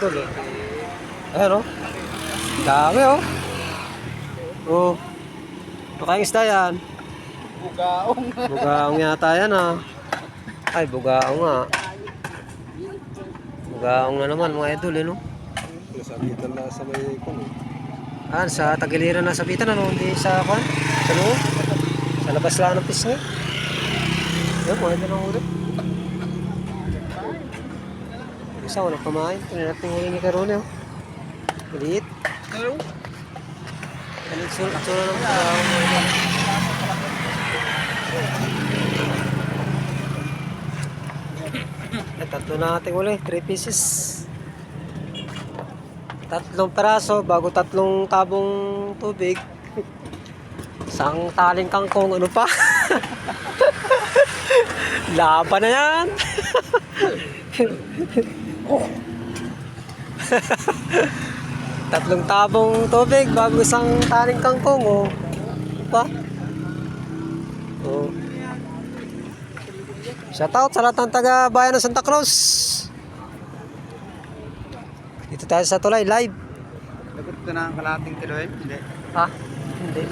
idol. Oh. Ayan oh. Dami oh. Oh. Makaing isda yan. Bugaong. Bugaong yata yan ah. Ay, bugaong nga. Bugaong na naman mga idol eh no. Sabitan na sa may kuno. Ah, sa tagiliran na sabitan ano, hindi sa kwan? Sa loob? Sa labas lang ng pisngi? Yan, mga idol ang ulit. Isa, walang pamain. Tingnan natin yung ni Karone oh. Maliit. Hello? Ano yung sula ng? Eh, tatlo na natin uli, 3 pieces. Tatlong peraso bago tatlong tabong tubig. Isang taling kangkong, ano pa? Laban na yan! tatlong tabong tubig bago isang taling kangkong, oh. Pa? Oh. Shoutout sa lahat ng taga bayan ng Santa Cruz. Dito tayo sa tulay, live. Lagot ko na ang kalating kilo eh. Hindi. Ha? Hindi.